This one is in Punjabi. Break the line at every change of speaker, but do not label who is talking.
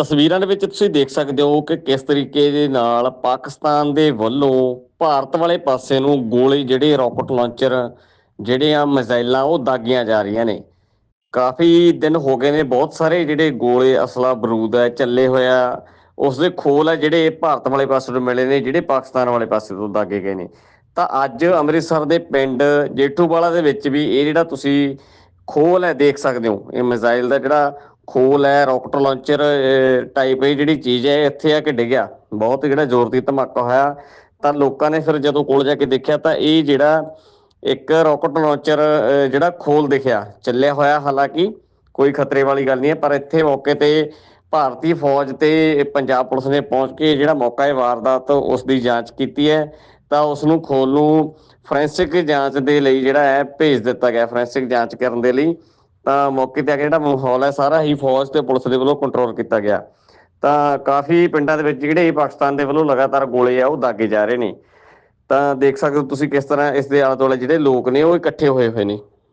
ਤਸਵੀਰਾਂ ਦੇ ਵਿੱਚ ਤੁਸੀਂ ਦੇਖ ਸਕਦੇ ਹੋ ਕਿ ਕਿਸ ਤਰੀਕੇ ਦੇ ਨਾਲ ਪਾਕਿਸਤਾਨ ਦੇ ਵੱਲੋਂ ਭਾਰਤ ਵਾਲੇ ਪਾਸੇ ਨੂੰ ਗੋਲੇ ਜਿਹੜੇ ਰਾਕਟ ਲਾਂਚਰ ਜਿਹੜੇ ਆ ਮਿਜ਼ਾਈਲਾਂ ਉਹ ਦਾਗੀਆਂ ਜਾ ਰਹੀਆਂ ਨੇ। ਕਾਫੀ ਦਿਨ ਹੋ ਗਏ ਨੇ, ਬਹੁਤ ਸਾਰੇ ਜਿਹੜੇ ਗੋਲੇ ਅਸਲਾ ਬਰੂਦ ਹੈ, ਚੱਲੇ ਹੋਇਆ ਉਸ ਦੇ ਖੋਲ ਹੈ ਜਿਹੜੇ ਭਾਰਤ ਵਾਲੇ ਪਾਸੇ ਤੋਂ ਮਿਲੇ ਨੇ, ਜਿਹੜੇ ਪਾਕਿਸਤਾਨ ਵਾਲੇ ਪਾਸੇ ਤੋਂ ਦਾਗੇ ਗਏ ਨੇ। ਤਾਂ ਅੱਜ ਅੰਮ੍ਰਿਤਸਰ ਦੇ ਪਿੰਡ ਜੇਠੂਵਾਲਾ ਦੇ ਵਿੱਚ ਵੀ ਇਹ ਜਿਹੜਾ ਤੁਸੀਂ ਖੋਲ ਹੈ, ਦੇਖ ਸਕਦੇ ਹੋ, ਇਹ ਮਿਜ਼ਾਈਲ ਦਾ ਜਿਹੜਾ ਖੋਲ ਹੈ ਰਾਕਟ ਲਾਂਚਰ ਟਾਈਪ ਇਹ ਜਿਹੜੀ ਚੀਜ਼ ਹੈ, ਇੱਥੇ ਆ ਕੇ ਡਿੱਗਿਆ। ਬਹੁਤ ਜਿਹੜਾ ਜ਼ੋਰ ਦੀ ਧਮਾਕਾ ਹੋਇਆ। ਤਾਂ ਲੋਕਾਂ ਨੇ ਫਿਰ ਜਦੋਂ ਕੋਲ ਜਾ ਕੇ ਦੇਖਿਆ, ਤਾਂ ਇਹ ਜਿਹੜਾ ਇੱਕ ਰਾਕਟ ਲਾਂਚਰ ਜਿਹੜਾ ਖੋਲ ਦਿਖਿਆ, ਚੱਲਿਆ ਹੋਇਆ। ਹਾਲਾਂਕਿ ਕੋਈ ਖਤਰੇ ਵਾਲੀ ਗੱਲ ਨਹੀਂ ਹੈ, ਪਰ ਇੱਥੇ ਮੌਕੇ ਤੇ ਭਾਰਤੀ ਫੌਜ ਤੇ ਪੰਜਾਬ ਪੁਲਿਸ ਨੇ ਪਹੁੰਚ ਕੇ ਜਿਹੜਾ ਮੌਕਾ ਹੈ, ਵਾਰਦਾਤ ਉਸ ਦੀ ਜਾਂਚ ਕੀਤੀ ਹੈ। ਤਾਂ ਉਸ ਨੂੰ ਖੋਲ ਨੂੰ ਫੋਰੈਂਸਿਕ ਜਾਂਚ ਦੇ ਲਈ ਜਿਹੜਾ ਹੈ, ਭੇਜ ਦਿੱਤਾ ਗਿਆ। ਫੋਰੈਂਸਿਕ ਜਾਂਚ ਕਰਨ ਦੇ ਲਈ ਤਾਂ ਮੌਕੇ ਤੇ ਆ ਕੇ ਜਿਹੜਾ ਮਾਹੌਲ ਹੈ, ਸਾਰਾ ਹੀ ਫੌਜ ਤੇ ਪੁਲਿਸ ਦੇ ਵੱਲੋਂ ਕੰਟਰੋਲ ਕੀਤਾ ਗਿਆ। ਤਾਂ ਕਾਫੀ ਪਿੰਡਾਂ ਦੇ ਵਿੱਚ ਜਿਹੜੇ ਪਾਕਿਸਤਾਨ ਦੇ ਵੱਲੋਂ ਲਗਾਤਾਰ ਗੋਲੇ ਆ, ਉਹ ਦਾਗੇ ਜਾ ਰਹੇ ਨੇ। ਤਾਂ ਦੇਖ ਸਕਦੇ ਹੋ ਤੁਸੀਂ ਕਿਸ ਤਰ੍ਹਾਂ ਇਸ ਦੇ ਆਲੇ ਦੁਆਲੇ ਜਿਹੜੇ ਲੋਕ ਨੇ, ਉਹ ਇਕੱਠੇ ਹੋਏ ਹੋਏ ਨੇ।